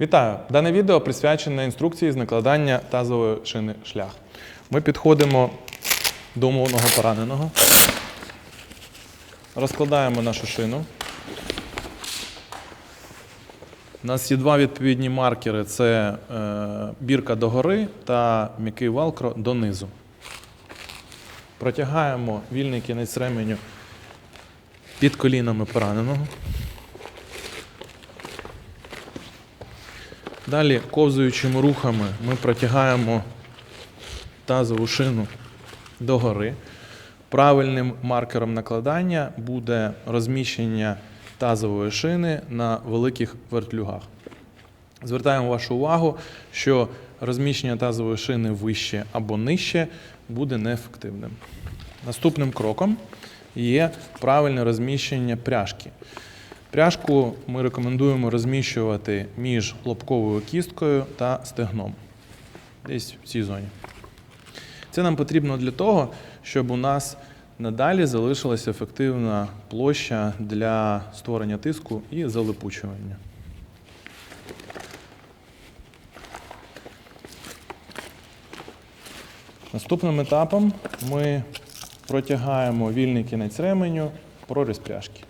Вітаю! Дане відео присвячене інструкції з накладання тазової шини шлях. Ми підходимо до умовного пораненого, розкладаємо нашу шину. У нас є два відповідні маркери: це е, бірка догори та м'який велкро донизу. Протягаємо вільний кінець ременю під колінами пораненого. Далі ковзуючими рухами ми протягаємо тазову шину догори. Правильним маркером накладання буде розміщення тазової шини на великих вертлюгах. Звертаємо вашу увагу, що розміщення тазової шини вище або нижче буде неефективним. Наступним кроком є правильне розміщення пряжки. Пряжку ми рекомендуємо розміщувати між лобковою кісткою та стегном. Десь в цій зоні. Це нам потрібно для того, щоб у нас надалі залишилася ефективна площа для створення тиску і залипучування. Наступним етапом ми протягаємо вільний кінець ременю, проріз пряжки.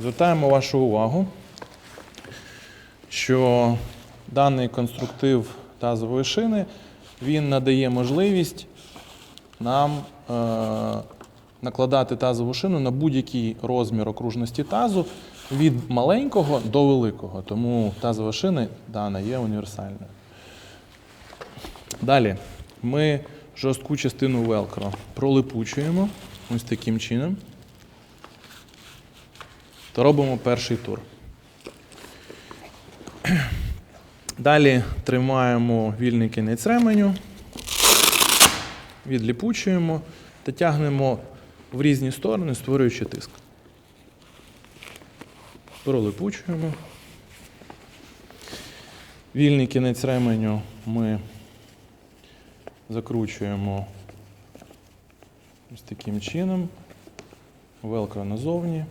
Звертаємо вашу увагу, що даний конструктив тазової шини він надає можливість нам е, накладати тазову шину на будь-який розмір окружності тазу від маленького до великого. Тому тазова шина дана є універсальною. Далі ми жорстку частину велкро пролипучуємо ось таким чином та робимо перший тур. Далі тримаємо вільний кінець ременю, відліпучуємо та тягнемо в різні сторони, створюючи тиск. Пролипучуємо. Вільний кінець ременю ми закручуємо ось таким чином, велкро назовні.